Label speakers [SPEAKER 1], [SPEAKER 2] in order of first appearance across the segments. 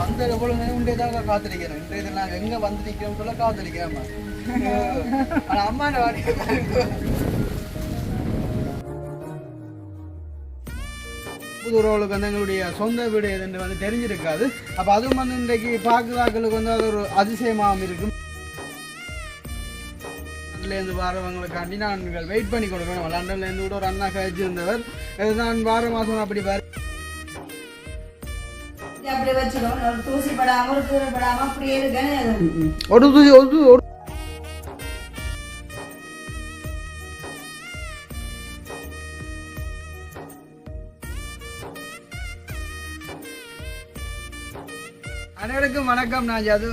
[SPEAKER 1] வந்த எவ்வளவு நேரம் உண்டேதாக காத்திருக்கிறேன். இன்றைய தினம் நாங்க எங்க வந்து சொல்ல காத்திருக்கிறேன் ஆனா அம்மா என்ன வாடி வந்து எங்களுடைய சொந்த வீடு எதுன்னு வந்து தெரிஞ்சிருக்காது. அப்போ அதுவும் வந்து இன்றைக்கு பார்க்குறாக்களுக்கு வந்து அது ஒரு அதிசயமாகவும் இருக்கும். லண்டன்லேருந்து வரவங்களுக்காண்டி நான் வெயிட் பண்ணி கொடுக்கணும். லண்டன்லேருந்து கூட ஒரு அண்ணா கழிச்சிருந்தவர். நான் வார மாதம் அப்படி பாரு
[SPEAKER 2] இதை அப்படி வச்சிடும் ஒரு தூசி படாம ஒரு தூர படாம அப்படியே இருக்கேன்னு அது
[SPEAKER 1] ஒரு தூசி ஒரு தூ- ஒரு அனைவருக்கும் வணக்கம். நான் ஜது.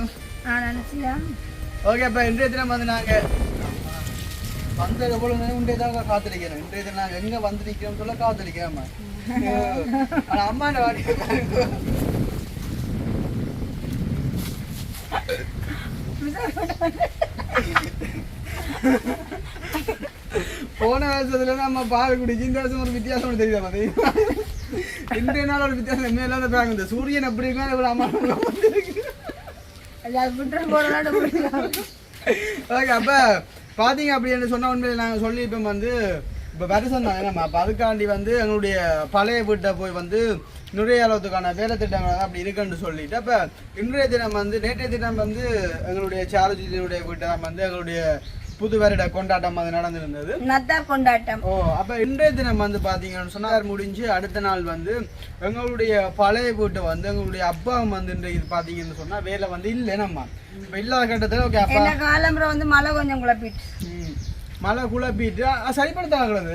[SPEAKER 1] ஓகே அப்ப இன்றைய தினம் வந்து நாங்க வந்த எவ்வளவு நேரம் உண்டேதாக காத்திருக்கிறேன் இன்றைய தினம் நாங்க எங்க வந்து நிக்கிறோம் சொல்ல காத்திருக்கிறேன் அம்மா ஆனா அம்மா என்ன வாடி போன வருஷத்துல நம்ம பால் குடிச்சு இந்த வருஷம் ஒரு வித்தியாசம் தெரியுதா மாதிரி இன்றைய நாள் ஒரு வித்தியாசம் மேல தான் இந்த சூரியன் எப்படி இருக்கா இவ்வளவு அம்மா ஓகே அப்ப பாத்தீங்க அப்படின்னு சொன்ன உண்மையில நாங்க சொல்லியிருப்போம் வந்து இப்ப வருஷம் தான் நம்ம அப்ப அதுக்காண்டி வந்து எங்களுடைய பழைய வீட்டை போய் வந்து நுழையாளத்துக்கான வேலை திட்டங்கள் அப்படி இருக்குன்னு சொல்லிட்டு அப்ப இன்றைய தினம் வந்து நேற்றைய தினம் வந்து எங்களுடைய சாருஜியுடைய வீட்டை வந்து எங்களுடைய புது வருட கொண்டாட்டம் அது நடந்திருந்தது.
[SPEAKER 2] நத்தார் கொண்டாட்டம்.
[SPEAKER 1] ஓ அப்ப இன்றைய தினம் வந்து பாத்தீங்கன்னு சொன்னார் முடிஞ்சு அடுத்த நாள் வந்து எங்களுடைய பழைய வீட்டை வந்து எங்களுடைய அப்பா வந்து இன்றைக்கு பாத்தீங்கன்னு சொன்னா வேலை வந்து இல்லை நம்ம இப்ப இல்லாத கட்டத்துல ஓகே அப்பா.
[SPEAKER 2] காலம்புற வந்து மழை கொஞ்சம் குழப்பிட்டு.
[SPEAKER 1] மழை குழப்பிட்டு அ, சரிப்படுத்தாங்களது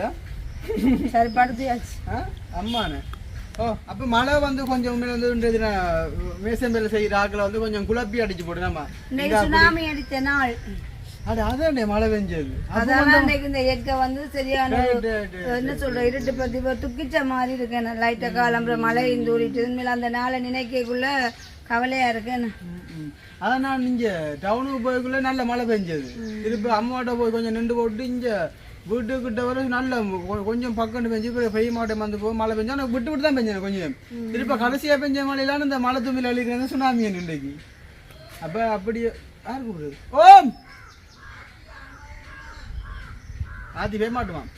[SPEAKER 2] சரி படுத்தியாச்சு
[SPEAKER 1] அம்மானு. ஓ அப்ப மழை வந்து கொஞ்சம் உண்மையில வந்து வேலை செய்கிற ஆக்களை வந்து கொஞ்சம் குழப்பி அடிச்சு போடு நம்ம
[SPEAKER 2] சுனாமி அடித்த நாள்.
[SPEAKER 1] அது அதான் மழை பெஞ்சது.
[SPEAKER 2] அதான் இந்த இயற்கை வந்து சரியான என்ன சொல்ற இருட்டு பத்தி துக்கிச்ச மாதிரி இருக்கேன் லைட்டா காலம்புற மழை இனிமேல் அந்த நாளை நினைக்கக்குள்ள கவலையா இருக்கேன்னு
[SPEAKER 1] ம், ம். அதான் நான் இங்க டவுனுக்கு போய்க்குள்ள நல்ல மழை பெஞ்சது. திருப்பி அம்மாட்ட போய் கொஞ்சம் நின்று போட்டு இங்க வீட்டுக்கிட்ட வர நல்ல கொஞ்சம் பக்கம் பெஞ்சு பெய்ய மாட்டேன் வந்து போய் மழை பெஞ்சா. விட்டு விட்டு தான் பெஞ்சேன் கொஞ்சம். திருப்பி கடைசியா பெஞ்ச மழையிலான இந்த மழை தும்பில் அழிக்கிறது சுனாமி இன்றைக்கு. அப்ப அப்படி யார் கூப்பிடுறது? ஓம்! ஆத்தி போய் மாட்டுவான்.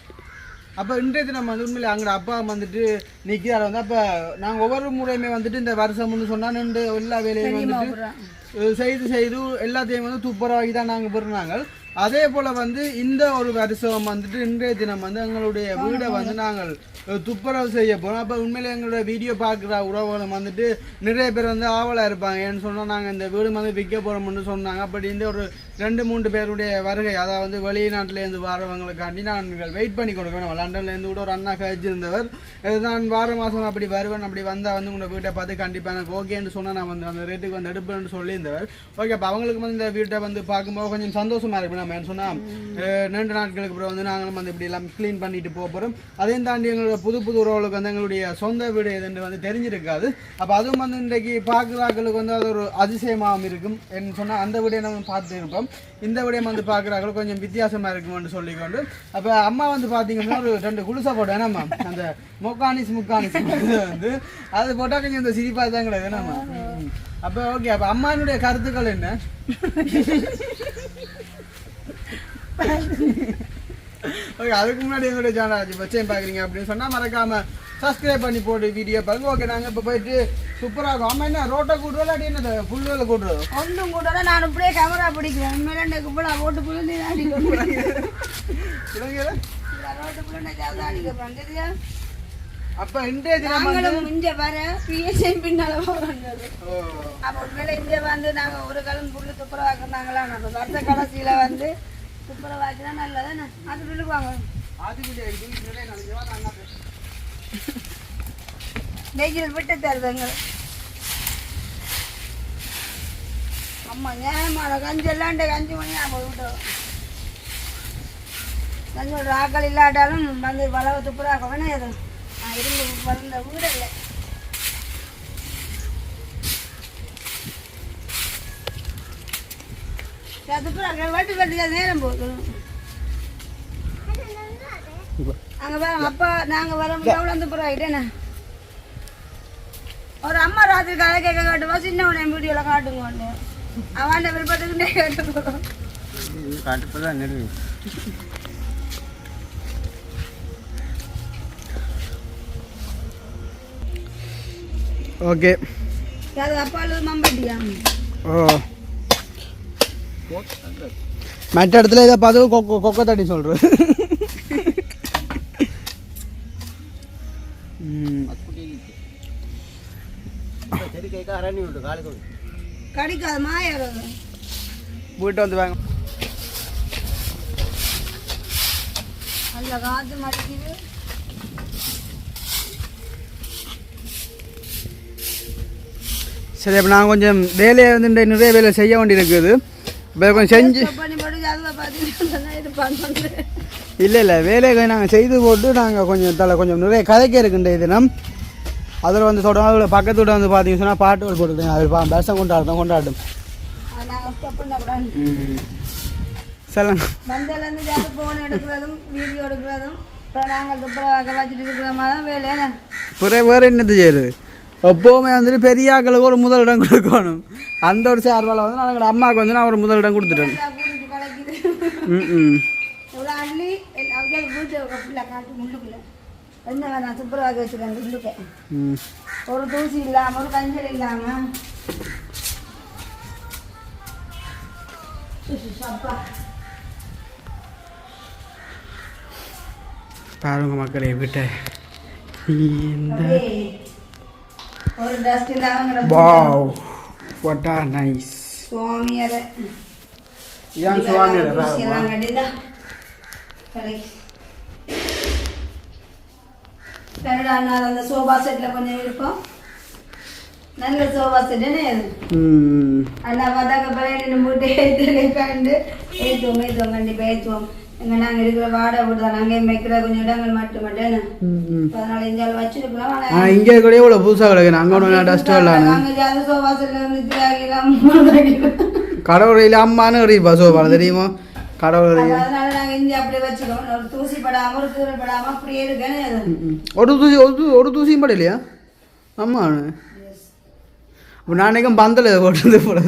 [SPEAKER 1] அப்போ இன்றைய தினம் வந்து உண்மையில அங்கே அப்பா வந்துட்டு நிற்கிறார் வந்து அப்போ நாங்கள் ஒவ்வொரு முறையுமே வந்துட்டு இந்த வருஷம்னு சொன்னா நின்று எல்லா வேலையும் வந்துட்டு செய்து செய்து எல்லாத்தையும் வந்து துப்புரவாகி தான் நாங்கள் பெறுனாங்க. அதே போல் வந்து இந்த ஒரு வருஷம் வந்துட்டு இன்றைய தினம் வந்து எங்களுடைய வீடை வந்து நாங்கள் துப்புரவு செய்ய போகிறோம் அப்போ உண்மையில எங்களுடைய வீடியோ பார்க்குற உறவுகளும் வந்துட்டு நிறைய பேர் வந்து ஆவலாக இருப்பாங்க. ஏன்னு சொன்னால் நாங்கள் இந்த வீடு வந்து விற்க போகிறோம்னு சொன்னாங்க. அப்படி இந்த ஒரு ரெண்டு மூன்று பேருடைய வருகை அதாவது வெளிநாட்டிலேருந்து வரவங்களுக்காண்டி நான் வெயிட் பண்ணி கொடுக்கணும். லண்டன்லேருந்து கூட ஒரு அண்ணா கழிச்சிருந்தவர் நான் வார மாதம் அப்படி வருவேன் அப்படி வந்தால் வந்து உங்களை வீட்டை பார்த்து கண்டிப்பாக எனக்கு ஓகேன்னு சொன்னால் நான் வந்து அந்த ரேட்டுக்கு வந்து எடுப்பேன்னு சொல்லியிருந்தவர். ஓகே அப்போ அவங்களுக்கு வந்து இந்த வீட்டை வந்து பார்க்கும்போது கொஞ்சம் சந்தோஷமா இருக்கு. நம்ம என்ன சொன்னால் ரெண்டு நாட்களுக்கு அப்புறம் வந்து நாங்களும் வந்து இப்படி எல்லாம் க்ளீன் பண்ணிட்டு போக போகிறோம் அதையும் தாண்டி எங்களோட புது புது உறவுகளுக்கு வந்து எங்களுடைய சொந்த வீடு எதுன்னு வந்து தெரிஞ்சிருக்காது. அப்போ அதுவும் வந்து இன்றைக்கு பார்க்குறாக்களுக்கு வந்து அது ஒரு அதிசயமாகவும் இருக்கும் என்று சொன்னால் அந்த வீடியோ நம்ம பார்த்து இருப்போம் இந்த வீடையும் வந்து பார்க்குறாக்கள் கொஞ்சம் வித்தியாசமாக இருக்கும்னு சொல்லிக்கொண்டு. அப்போ அம்மா வந்து பார்த்தீங்கன்னா ஒரு ரெண்டு குளிசை போட்டோம் என்னம்மா அந்த முக்கானிஸ் முக்கானிஸ் வந்து அது போட்டால் கொஞ்சம் இந்த சிரிப்பாக தான் கிடையாது என்னம்மா அப்போ ஓகே அப்போ அம்மானுடைய கருத்துக்கள் என்ன? ஓகே அதுக்கு முன்னாடி எங்களுடைய சேனல் வச்சேன் பார்க்குறீங்க அப்படின்னு சொன்னால் மறக்காம சப்ஸ்கிரைப் பண்ணி போட்டு வீடியோ பாருங்க. ஓகே நாங்கள் இப்போ போயிட்டு சூப்பராக இருக்கும். ஆமாம் என்ன ரோட்டை கூட்டுறோம் இல்லாட்டி என்ன புல்லுகளை கூட்டுறோம்
[SPEAKER 2] ஒன்றும் கூட இல்ல, நான் இப்படியே கேமரா பிடிக்கிறேன். உண்மையில இப்ப நான் ஓட்டு புள்ளி
[SPEAKER 1] இளைஞர
[SPEAKER 2] ரோட்டு தெரியா
[SPEAKER 1] அப்போ இன்றைய தினம்
[SPEAKER 2] இங்க வர பிஎஸ்ஐ பின்னால
[SPEAKER 1] ஓ,
[SPEAKER 2] அப்போ உண்மையில இங்க வந்து நாங்க ஒரு காலம் புல்லு துப்புரவாக்குனாங்களா நம்ம வருஷ கடைசியில வந்து துப்புரவாக்கினா நல்லதானே அது விழுவாங்க. நெய்யில் விட்டு தருதுங்க அம்மா ஏமாட கஞ்சி இல்லாண்ட கஞ்சி மணி நம்ம விட்டோம் கஞ்சோட ஆக்கள் இல்லாட்டாலும் வந்து வளவு துப்புராக்க வேணா எதுவும் நான் இருந்து பிறந்த வீடு இல்லை துப்புராக்க வட்டி வட்டி நேரம் போகுது அங்க பாருங்க அப்பா நாங்க வர எவ்வளோ துப்புரா ஆகிட்டேண்ணே ஒரு அம்மா ராத்திரி கதை கேட்க காட்டுவா சின்னவனை வீடியோல காட்டுங்க அவன் விருப்பத்துக்குண்டே கேட்டு
[SPEAKER 1] காட்டுப்பதான் நெருங்கி ஓகே
[SPEAKER 2] அது அப்பாலு மம்பட்டியா?
[SPEAKER 1] ஓ. மற்ற இடத்துல இதை பார்த்து கொக்கோ கொக்கோ தட்டி சொல்கிறேன் வீட்டை வந்து வாங்க. சரி அப்போ நான் கொஞ்சம் வேலையை வந்து நிறைய வேலை செய்ய வேண்டியிருக்குது. இப்போ கொஞ்சம் செஞ்சு
[SPEAKER 2] போட்டு
[SPEAKER 1] இல்லை இல்லை வேலையை நாங்கள் செய்து போட்டு நாங்கள் கொஞ்சம் தலை கொஞ்சம் நிறைய கதைக்க இருக்குன்ற தினம் அதில் வந்து தொடர்ந்து பக்கத்து வீட்டை வந்து பார்த்தீங்கன்னு சொன்னால் பாட்டுகள் போட்டுட்டேன் அது பா வருஷம் கொண்டாட்டம் கொண்டாட்டும்.
[SPEAKER 2] அது நாங்கள் ஸ்டாப் பண்ணக்கூடாது
[SPEAKER 1] சொல்லுங்க வேறு என்னது செய்யுது எப்போவுமே வந்துட்டு பெரிய ஆக்களுக்கு ஒரு முதலிடம் கொடுக்கணும். அந்த ஒரு சார்பால் வந்து நான் எங்கள் அம்மாவுக்கு வந்து நான் ஒரு முதலிடம் கொடுத்துட்டேன். ம் ம்.
[SPEAKER 2] காட்டு ஒரு தூசி இல்லாமல் ஒரு கஞ்சல் இல்லாமல்
[SPEAKER 1] பாருங்க மக்களே இந்த
[SPEAKER 2] அப்படியே. ஒரு டஸ்ட் இல்லாமல்
[SPEAKER 1] வாவ் வாட் ஆர் நைஸ்
[SPEAKER 2] சுவாமியரை.
[SPEAKER 1] ஏன் சுவாமியோட
[SPEAKER 2] எல்லாம் கரெக்ட் கனடா அண்ணா அந்த சோபா செட்டில் கொஞ்சம் இருக்கும். நல்ல சோபா செட் என்ன அண்ணா பார்த்தாக்க ரெண்டு மூட்டை ஏற்றுல பேண்டு ஏற்றுவோம் ஏற்றுவோம் கண்டிப்பாக ஏற்றுவோம் எங்கள் நாங்கள் இருக்கிற வாடகை வீடு தான். அங்கேயும் வைக்கிற கொஞ்சம் இடங்கள் மட்டும் மட்டும்
[SPEAKER 1] ம், ம்.
[SPEAKER 2] பதினாலு இஞ்சால் வச்சிருக்கலாம்.
[SPEAKER 1] ஆ
[SPEAKER 2] ஆனால்
[SPEAKER 1] இங்கே கூட இவ்வளோ புதுசாக கிடக்கு அங்கே ஒன்று டஸ்ட் வரலான்னு
[SPEAKER 2] நாங்கள் ஜாதி சோபா செட்டில் நித்தியாகிலாம்
[SPEAKER 1] கடவுளையில் அம்மான்னு ஒரு சோபால தெரியுமா?
[SPEAKER 2] அதனால நாங்க இங்க ஒரு தூசி
[SPEAKER 1] தூசியும் ஆமா பந்தல போட்டு போட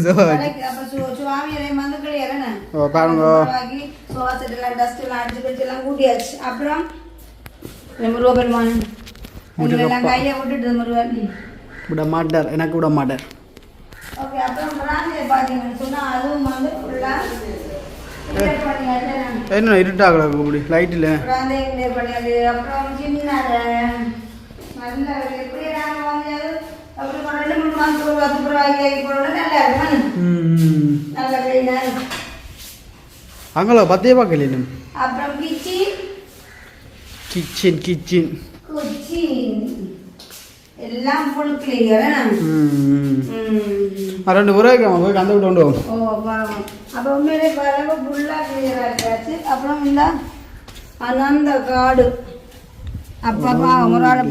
[SPEAKER 1] பாருங்க
[SPEAKER 2] வாங்கி செட் எல்லாம் டஸ்ட் எல்லாம் அடிச்சு வச்சு எல்லாம் கூட்டியாச்சு அப்புறம் இந்த முருகப்பெருமான் எங்களை எல்லாம் விட்டுட்டு முருகன்
[SPEAKER 1] விட மாட்டார் எனக்கு விட மாட்டார்
[SPEAKER 2] ஓகே அப்புறம் பார்த்தீங்கன்னு அதுவும் வந்து
[SPEAKER 1] என்ன இருட்டாக இப்படி லைட் இல்லை
[SPEAKER 2] பிராந்தியை கிளியர் பண்ணியாச்சு அப்புறம் சின்ன நல்ல எப்படி ஒரு ரெண்டு மூணு மாதத்துக்கு ஒரு பத்து ரூபாய்க்கு நல்லா இருக்கும் நல்ல கிளீனாக
[SPEAKER 1] அங்கே பத்தே பார்க்கல இன்னும்.
[SPEAKER 2] அப்புறம் கிச்சி
[SPEAKER 1] கிச்சன் கிச்சன்
[SPEAKER 2] குச்சி எல்லாம் ஃபுல் கிளியர்
[SPEAKER 1] ம் ரெண்டு பேரும் போய் கந்த விட்டு கொண்டு போவோம்
[SPEAKER 2] ஓ பாவம். அப்போ உண்மையிலே பரவ ஃபுல்லாக கிளியராக இருக்காச்சு. அப்புறம் இந்த அனந்த காடு. அப்பா பாவம். ஒரு ஆளை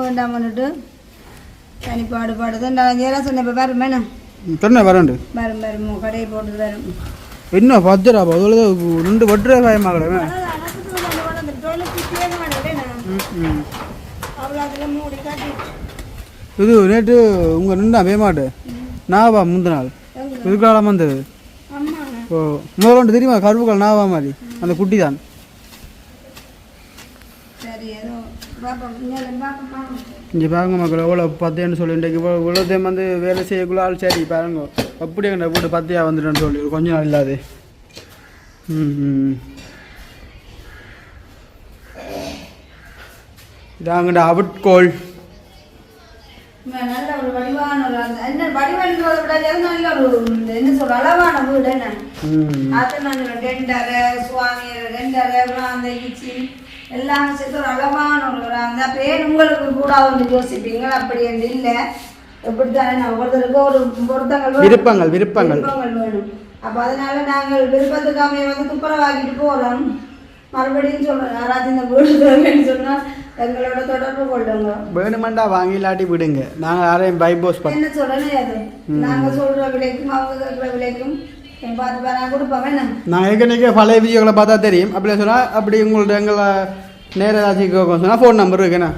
[SPEAKER 2] வேண்டாம் பண்ணிட்டு தனிப்பாடு பாடுது. நான் ஏதா சொன்னேன் இப்போ வரும் வேணும்
[SPEAKER 1] சொன்ன வரண்டு
[SPEAKER 2] வரும் வரும். கடையை போட்டு வரும்
[SPEAKER 1] என்ன பத்து ரூபா அதில் ரெண்டு வட்டு ரூபாய் பயமாகல ம்
[SPEAKER 2] அவ்வளோ அதில் மூடி காட்டி
[SPEAKER 1] இது நேற்று உங்கள் நின்றா பேமாட்டு நாவா முந்த நாள். இதுக்காலம் வந்தது? ஓ முதல்ல தெரியுமா கருப்புக்கால் நாவா மாதிரி? அந்த குட்டி தான் இங்கே பாருங்க மக்கள் எவ்வளோ பத்தேன்னு சொல்லி இன்றைக்கு இவ்வளோ இவ்வளோத்தையும் வந்து வேலை செய்யக்குள்ள ஆள் சரி பாருங்க. அப்படியே எங்கள் வீட்டு பத்தியா வந்துட்டேன்னு சொல்லி கொஞ்ச நாள் இல்லாது. ம் இதாங்கடா அவுட்கோல்.
[SPEAKER 2] நல்ல ஒரு வடிவான ஒரு அந்த- என்ன வடிவன்றதை விட இது நல்ல ஒரு இந்த என்ன சொல்ற அளவான வீடு என்ன?
[SPEAKER 1] ம்
[SPEAKER 2] அது நல்ல டெண்டரை சுவாமியர் டெண்டரை அந்த ஈச்சி எல்லாம் சேர்த்து ஒரு அளவான ஒரு அந்த பேர் உங்களுக்கு கூட வந்து யோசிப்பீங்க. அப்படி என்று இல்லை. எப்படித்தானே நான் ஒவ்வொருத்தருக்கு ஒரு பொருத்தங்கள்.
[SPEAKER 1] விருப்பங்கள் விருப்பங்கள்.
[SPEAKER 2] வேணும். அப்போ அதனால நாங்கள் விருப்பத்துக்காக வந்து துப்புரவாக்கிட்டு போகிறோம் மறுபடியும் சொல்கிறோம் யாராச்சும் இந்த வீடு தேவைன்னு சொன்னால் எங்களோட தொடர்பு கொள்ளுங்க.
[SPEAKER 1] வேணுமெண்டா வாங்கி இல்லாட்டி விடுங்க. நாங்கள் யாரையும் பைபோஸ்
[SPEAKER 2] என்ன சொல்றேன்னு அது? நாங்க சொல்ற விலைக்கும் அவங்க கேட்குற விலைக்கும் நான்
[SPEAKER 1] ஏற்கனவே பழைய வீடியோக்களை பார்த்தா தெரியும். அப்படி சொன்னால் அப்படி உங்கள்ட்ட எங்களை நேர ஏதாச்சும் கேட்க சொன்னால் ஃபோன் நம்பர் இருக்குண்ணா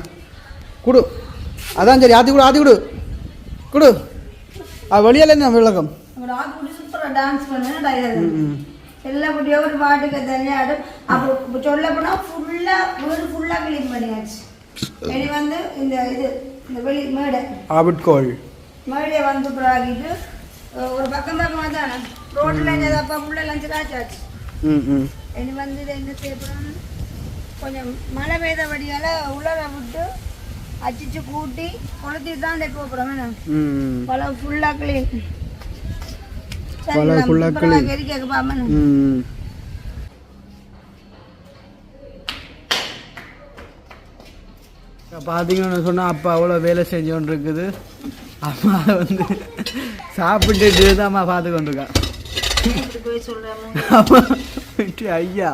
[SPEAKER 1] கொடு. அதான் சரி ஆத்தி கொடு ஆத்தி கொடு. கொடு. வெளியில என்ன விளக்கம்?
[SPEAKER 2] டான்ஸ் பண்ணு எல்லா குட்டியும் ஒரு பாட்டுக்கு தனியாக அப்போ சொல்ல போனால் ஃபுல்லாக வீடு ஃபுல்லாக க்ளீன் பண்ணியாச்சு. இனி வந்து இந்த இது இந்த வெளி மேடை.
[SPEAKER 1] ஆபிட்கோள்.
[SPEAKER 2] மேடையை வந்து ஒரு பக்கம் பக்கமாக தானே? ரோட்டில் அப்பா ஃபுல்லாக லஞ்சு
[SPEAKER 1] ம்
[SPEAKER 2] இனி வந்து இதை என்ன செய்ய கொஞ்சம் மழை பெய்த வடியால் உலர விட்டு அச்சிச்சு கூட்டி கொளுத்திட்டு தான் தைக்க போகிறோம் பழம் ஃபுல்லாக க்ளீன்
[SPEAKER 1] பழம் full ஆ clean.
[SPEAKER 2] கேட்க பாமன்
[SPEAKER 1] பார்த்தீங்கன்னு சொன்னால் அப்பா அவ்வளோ வேலை செஞ்சு கொண்டு இருக்குது. அம்மா வந்து சாப்பிட்டுட்டு தான் அம்மா பார்த்து கொண்டிருக்கா. அம்மா ஐயா.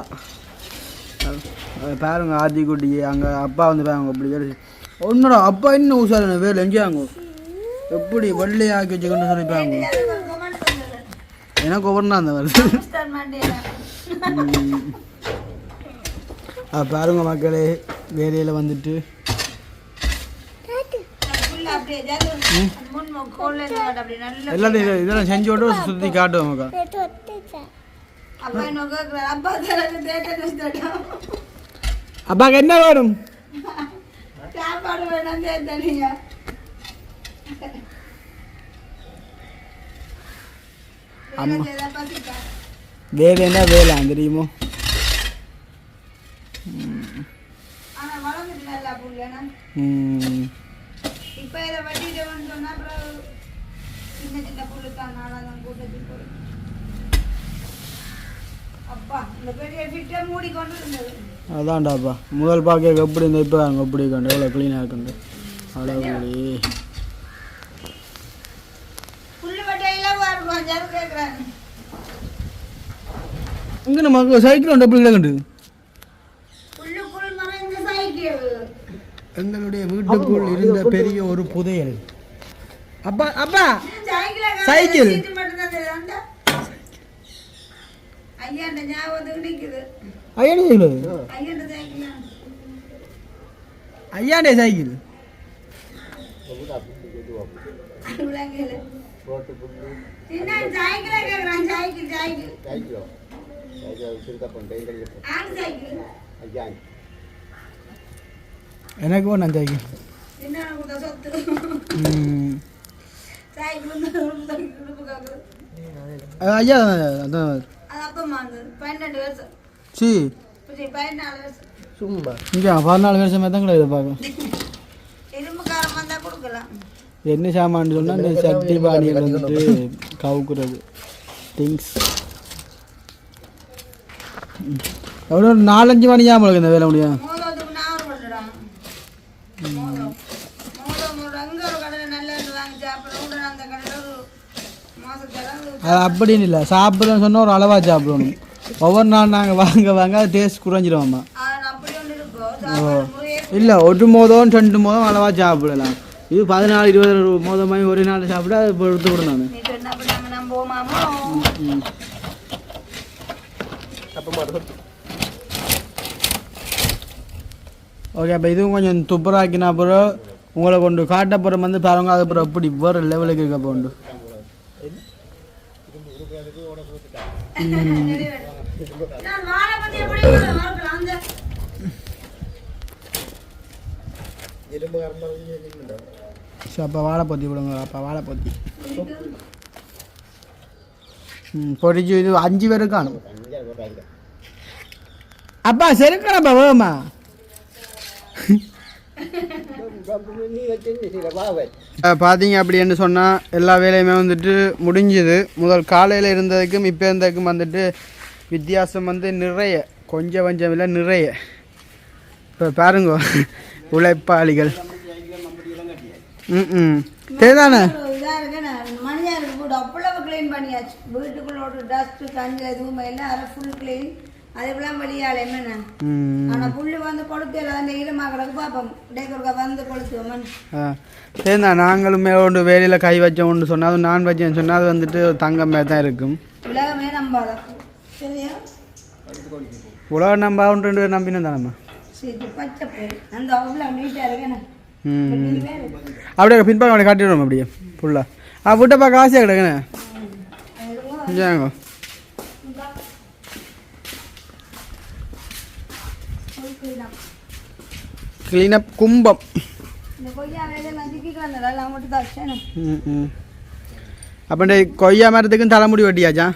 [SPEAKER 1] பாருங்க ஆதிக்குட்டி அங்கே அப்பா வந்து பாருங்க அப்படி வேலை செய்~ ஒன்றுடா அப்பா இன்னும் உஷாரு வேலை எங்கேயாங்க எப்படி வெள்ளை ஆக்கி வச்சுக்கொண்டு சொல்லி பாருங்க. எனக்கு ஒவ்வொன்றா அந்த வருது பாருங்க மக்களே வேலையில் வந்துட்டு எல்லாத்தையும் இதெல்லாம் செஞ்சு விட்டு சுற்றி காட்டும்
[SPEAKER 2] அப்பா என்ன
[SPEAKER 1] அப்பாக்கு என்ன வேணும்
[SPEAKER 2] சாப்பாடு
[SPEAKER 1] என்ன வேலை தெரியுமோ ம்.
[SPEAKER 2] இப்ப இதை வெட்டிட்டோம்னு சொன்னா அப்புறம் சின்ன சின்ன புல்லு தான் நாளாதான் கூட்டத்தில் போய் அப்பா இந்த பெரிய ஃபிட்டை மூடி கொண்டு இருந்தது
[SPEAKER 1] அதான்டாப்பா. முதல் பார்க்க எப்படி இந்த இப்போ அங்கே எப்படி கண்டு எவ்வளோ க்ளீனாக இருக்குண்டு
[SPEAKER 2] கேட்குறாங்க
[SPEAKER 1] இங்கே நம்ம சைக்கிள் உண்டு எப்படி கண்டு.
[SPEAKER 2] புல்லுக்குள் மறைந்த சைக்கிள்
[SPEAKER 1] எங்களுடைய வீட்டுக்குள் இருந்த பெரிய ஒரு புதையல். அப்பா அப்பா
[SPEAKER 2] சைக்கிள்
[SPEAKER 1] சைக்கிள்.
[SPEAKER 2] சீட்டு மட்டும்தான் தெரியுது அந்த ஐயாண்ட ஞாபகத்துக்கு நிக்குது
[SPEAKER 1] ஐயாண்டே சைக்கிள்
[SPEAKER 2] ஐயாண்ட சைக்கிள்
[SPEAKER 1] ஐயாண்டே சைக்கிள் எனக்கு ஒன்றும் சைக்கிள் ஐயா அதான் சி. சும்மா. இங்கே பதினாலு வருஷமே தான் கிடையாது பார்க்க என்ன சாமான்னு சொன்னால் இந்த சட்டி பானியில் வந்துட்டு கவுக்குறது. திங்ஸ் எவ்வளோ நாலஞ்சு மணி ஞாபகம் இந்த வேலை முடியும்
[SPEAKER 2] மோதத்துக்கு நான் பண்ணுறான் மோதம் மோதம் ஒரு அங்கே ஒரு கடையில் நல்ல எண்ணெய் வாங்கி சாப்பிடணும் அந்த கடையில் ஒரு மாதத்தெல்லாம்
[SPEAKER 1] அது அப்படின்னு இல்லை. சாப்பிட்றேன்னு சொன்னால் ஒரு அளவாக சாப்பிடணும். ஒவ்வொரு நாள் நாங்கள் வாங்க வாங்க அது டேஸ்ட்
[SPEAKER 2] சாப்பாடு முறையே
[SPEAKER 1] இல்லை ஒரு மோதம் ரெண்டு மோதம் அளவாக சாப்பிடலாம். இது பதினாலு இருபது மோதமாய் ஒரே நாள் சாப்பிட்டா அது எடுத்து
[SPEAKER 2] நம்புவோமாமோ
[SPEAKER 1] ஓகே அப்போ இதுவும் கொஞ்சம் துப்புராக்கினா அப்புறம் உங்களை கொண்டு காட்டப்புறம் வந்து பாருங்க அது அப்புறம் எப்படி வேறு லெவலுக்கு இருக்க போண்டு
[SPEAKER 2] நான் வாழை பற்றி எப்படி மறக்கலாம் அந்த
[SPEAKER 1] ஸோ அப்போ வாழை பொத்தி விடுங்க அப்போ வாழை பொத்தி ம் பொறிச்சு இது அஞ்சு பேருக்கு காணும். அப்பா செருக்கணப்பா வேமா பார்த்தீங்க அப்படின்னு சொன்னால் எல்லா வேலையுமே வந்துட்டு முடிஞ்சுது. முதல் காலையில் இருந்ததுக்கும் இப்போ இருந்ததுக்கும் வந்துட்டு வித்தியாசம் வந்து நிறைய. கொஞ்சம் கொஞ்சம் இல்லை நிறைய. இப்போ பாருங்க உழைப்பாளிகள். ம் ம் சரிதானே
[SPEAKER 2] இதாக இருக்கு மணியாருக்கு கூட அவ்வளவு க்ளீன் பண்ணியாச்சு. வீட்டுக்குள்ள டஸ்ட்டு தண்ணி எதுவுமே இல்லை. அதை ஃபுல் க்ளீன் அதே போல வெளியால் என்னென்ன ஆனா புல்லு வந்து கொளுத்து எல்லாம் அந்த ஈரமாக கிடக்கு பார்ப்போம் டேக்கொருக்கா வந்து கொளுத்துவோம்
[SPEAKER 1] சரிண்ணா நாங்களுமே ஒன்று வேலையில் கை வச்சோம்னு சொன்னால் அது நான் வச்சேன்னு சொன்னால் அது வந்துட்டு தங்கம் மாதிரி தான் இருக்கும்.
[SPEAKER 2] உலகமே நம்பாத. சரியா?
[SPEAKER 1] உலக நம்ப ஒன்று ரெண்டு பேர் நம்பினோம் தானம்மா?
[SPEAKER 2] பச்சை அந்த அவ்வளோ நீட்டாக இருக்கேண்ணா
[SPEAKER 1] ம். அப்படியே அப்படியே காட்டிடுவோம் அப்படியே ஃபுல்லாக ஆ. விட்டப்பா காசே கிடக்குண்ணே இஞ்சாங்க கிளீனப் கும்பம்
[SPEAKER 2] இந்த கொய்யா
[SPEAKER 1] மரத்துக்கும் தலைமுடி வெட்டியாச்சா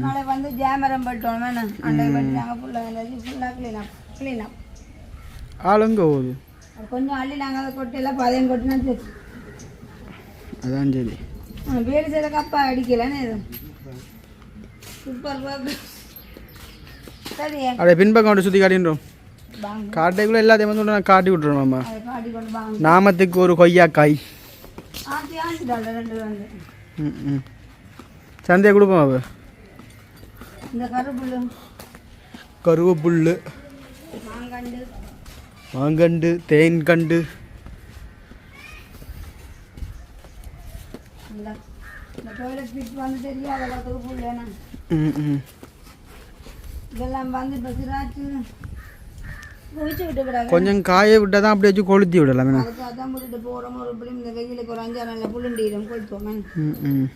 [SPEAKER 2] நாளைக்கு வந்து ஜாமரம் போட்டோம் வேணும் அண்டை பட்டி நாங்கள் ஃபுல்லாக ஃபுல்லாக க்ளீன் அப் க்ளீன் அப்
[SPEAKER 1] ஆளுங்க போகுது
[SPEAKER 2] கொஞ்சம் அள்ளி நாங்கள் அதை கொட்டையில் பதையும் கொட்டினா சரி
[SPEAKER 1] அதான் சரி
[SPEAKER 2] வேறு செய்த கப்பா அடிக்கலன்னு சூப்பர்
[SPEAKER 1] அப்படியே பின்பக்கம் கொண்டு சுற்றி காட்டின்றோம். காட்டைக்குள்ளே எல்லாத்தையும் வந்து நான் காட்டி விட்டுறோம் மாமா நாமத்துக்கு ஒரு கொய்யாக்காய். ம் ம். சந்தையை கொடுப்போம் அவ
[SPEAKER 2] இந்த கருப்புள்ளு.
[SPEAKER 1] கருவேப்புல்
[SPEAKER 2] மாங்கண்டு.
[SPEAKER 1] மாங்கண்டு தேன் கண்டு
[SPEAKER 2] இந்த இந்த டொய்லெட் ஃபிட் வந்து தெரியாது எல்லாத்துக்கும் புள்ளேனா
[SPEAKER 1] ம் ம்
[SPEAKER 2] இதெல்லாம் வந்து இப்போ சிராச்சு
[SPEAKER 1] கொஞ்சம் காய விட்டால் தான் வச்சு கொளுத்தி விடலாம் வேணா
[SPEAKER 2] அதுக்காக தான் போட்டுட்டு போகிறோம் ஒரு இப்படி இந்த வெயிலுக்கு ஒரு அஞ்சாறு நாளில் புள்ளுண்டிடும் கொளுத்துவோம்
[SPEAKER 1] ம்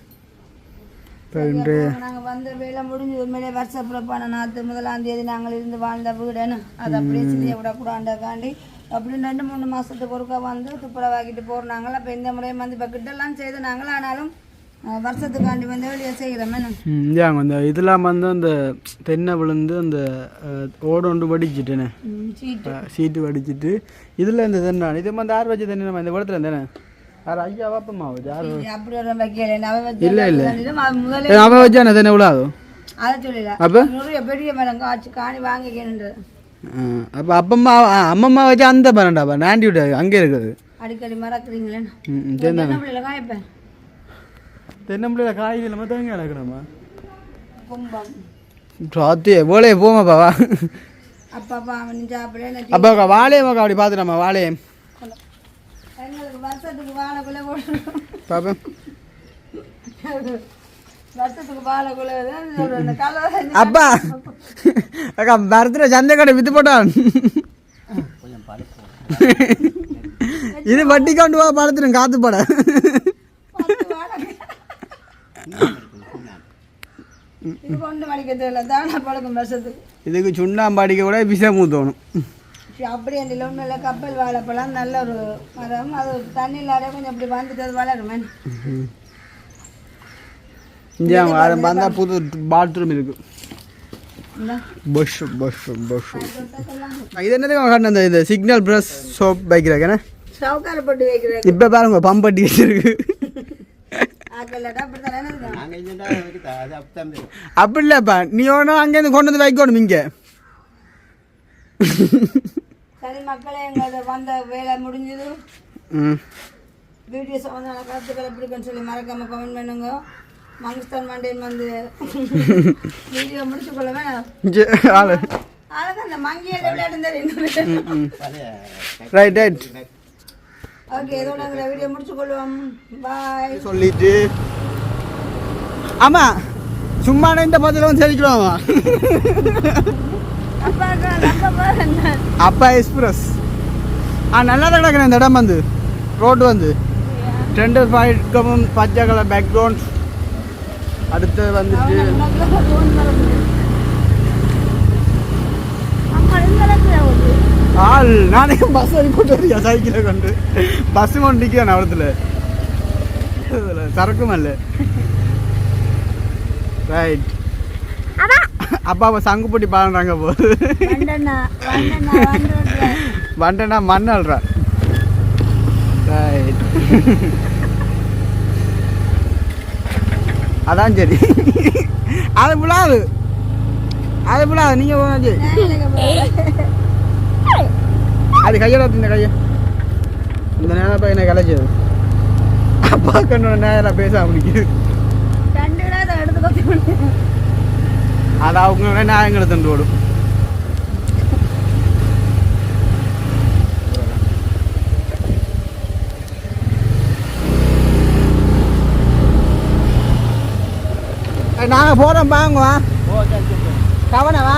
[SPEAKER 1] இப்போ இன்றைய
[SPEAKER 2] நாங்கள் வந்த வேலை முடிஞ்சு உண்மையிலே வருஷப்புறப்பான நாற்று முதலாம் தேதி நாங்கள் இருந்து வாழ்ந்த வீடுன்னு அது அப்படியே செய்ய விடக்கூடாண்டக்காண்டி அப்படின்னு ரெண்டு மூணு மாதத்துக்கு ஒருக்கா வந்து துப்புரவாக்கிட்டு போகிறோம் நாங்கள் அப்போ இந்த முறையும் வந்து இப்போ கிட்டலாம் செய்து நாங்கள் ஆனாலும் வருஷத்துக்காண்டி வந்து வெளியே செய்கிறோம்
[SPEAKER 1] அந்த இதெல்லாம் வந்து அந்த தென்னை விழுந்து அந்த அஹ், ஓடு ஒன்று வடிச்சிட்டேனே
[SPEAKER 2] சீட்டு.
[SPEAKER 1] வடிச்சிட்டு. இதில் இந்த தென்னை இது வந்து ஆறு வச்ச தென்னை நம்ம இந்த இடத்துல தானே? யார் ஐயா
[SPEAKER 2] வைக்கல அவன் வச்சு
[SPEAKER 1] இல்ல, இல்ல.
[SPEAKER 2] சொல்லிடும், அவன் முதல்ல
[SPEAKER 1] அவன் வச்சானே தென்னை விழாதோ?
[SPEAKER 2] அதை சொல்லல
[SPEAKER 1] அப்போ?
[SPEAKER 2] நிறைய பெரிய மரம் காய்ச்சி காணி வாங்கிக்கணுன்றது.
[SPEAKER 1] அப்போ அப்பம்மா அம்மம்மா வச்சு அந்த பண்ணண்டாப்பா நாண்டி விட்டு அங்கே இருக்குது.
[SPEAKER 2] அடிக்கடி மறக்கிறீங்களே
[SPEAKER 1] ம் ம் தென்னை
[SPEAKER 2] என்ன பிள்ளைல காய்ப்பேன்
[SPEAKER 1] தென்னம்பிள்ளைல காய்கறி இல்லாமல் தேங்க கிடக்கணுமா
[SPEAKER 2] கும்பம்.
[SPEAKER 1] சாத்தி போலே போமா பாவா?
[SPEAKER 2] அப்பா அப்பா அவன் சாப்பிட
[SPEAKER 1] அப்போ வாழையே மக்கா அப்படி பார்த்துட்டாமா வாழையே?
[SPEAKER 2] எங்களுக்கு வருஷத்துக்கு வாழைக்குள்ளே போட்டுருக்கோம்
[SPEAKER 1] பாப்பேன்
[SPEAKER 2] வருஷத்துக்கு வாழைக்குள்ளே தான் அந்த கலர்
[SPEAKER 1] அப்பா! அக்கா மரத்தில் சந்தை கடை வித்து போட்டான். இது வட்டி கொண்டு வா பழத்திடும் காத்து பட
[SPEAKER 2] இது கொண்டு மடிக்க தெரியல தானே பழக்கம் வருஷத்துக்கு
[SPEAKER 1] இதுக்கு சுண்ணாம்பு அடிக்க கூட விஷம் ஊற்றணும்
[SPEAKER 2] அப்படியே அந்த ஒன்றும் கப்பல் வாழைப்பழம் நல்ல ஒரு மரம் அது தண்ணி இல்லாத கொஞ்சம் அப்படி வந்துட்டு அது வளருமே
[SPEAKER 1] வாரம் வந்தால் புது பாத்ரூம் இருக்கு
[SPEAKER 2] இந்த
[SPEAKER 1] பஷ் பஷ் பஷ் இது என்னது இது சிக்னல் ப்ரஷ் சோப் பைக்கிறாக்கண்ணே
[SPEAKER 2] சவுக்கார போட்டு
[SPEAKER 1] இப்போ பாருங்க பம்ப் அடி வச்சிருக்கு.
[SPEAKER 2] அப்படி
[SPEAKER 1] இல்லைப்பா. நீ ஒன்றும் அங்கேருந்து கொண்டு வந்து வைக்கணும் இங்கே.
[SPEAKER 2] சரி மக்களே எங்களோட வந்த வேலை முடிஞ்சது.
[SPEAKER 1] ம்.
[SPEAKER 2] வீடியோ சம்மந்தமான கருத்துக்களை பிடிக்குன்னு சொல்லி மறக்காம கமெண்ட் பண்ணுங்க. மங்கஸ்தான் மண்டேன் வந்து வீடியோ முடிச்சு கொள்ள வேணாம் அழகா அந்த மங்கியில் விளையாட்டு
[SPEAKER 1] ரைட் ரைட்
[SPEAKER 2] ஓகே நாங்கள் வீடியோ முடிச்சு கொள்வோம் பாய்
[SPEAKER 1] சொல்லிட்டு. ஆமா சும்மா இந்த பதில வந்து செதுக்கிறோம்
[SPEAKER 2] அப்பா
[SPEAKER 1] எக்ஸ்பிரஸ் ஆ நல்லா தான் கிடக்குறேன் இந்த இடம் வந்து. ரோடு வந்து. ரெண்டு பைக்கமும் பச்சை கலர் பேக்ரவுண்ட் அடுத்து வந்துட்டு நானே பஸ் வரி போட்டு வரியா சைக்கிளை கொண்டு. பஸ் கொண்டு நிற்கிறேன் அவரத்தில் சரக்கும் இல்லை? ரைட் அப்பா அப்பா சங்குப்பட்டி பாடுறாங்க போது வண்டனா மண் அல்றா ரைட் அதான் சரி. அது விழாது. அது விழாது. நீங்கள் போனாச்சு அது கையோட இந்த கையை. இந்த நேரம் போய் என்ன கலைச்சது அப்பா கண்ணோட நேரம் பேச முடிக்குது. அது அவங்க நியாயங்களை தண்டு ஓடும் நாங்கள் போகிறோம் வாங்குவா கவனவா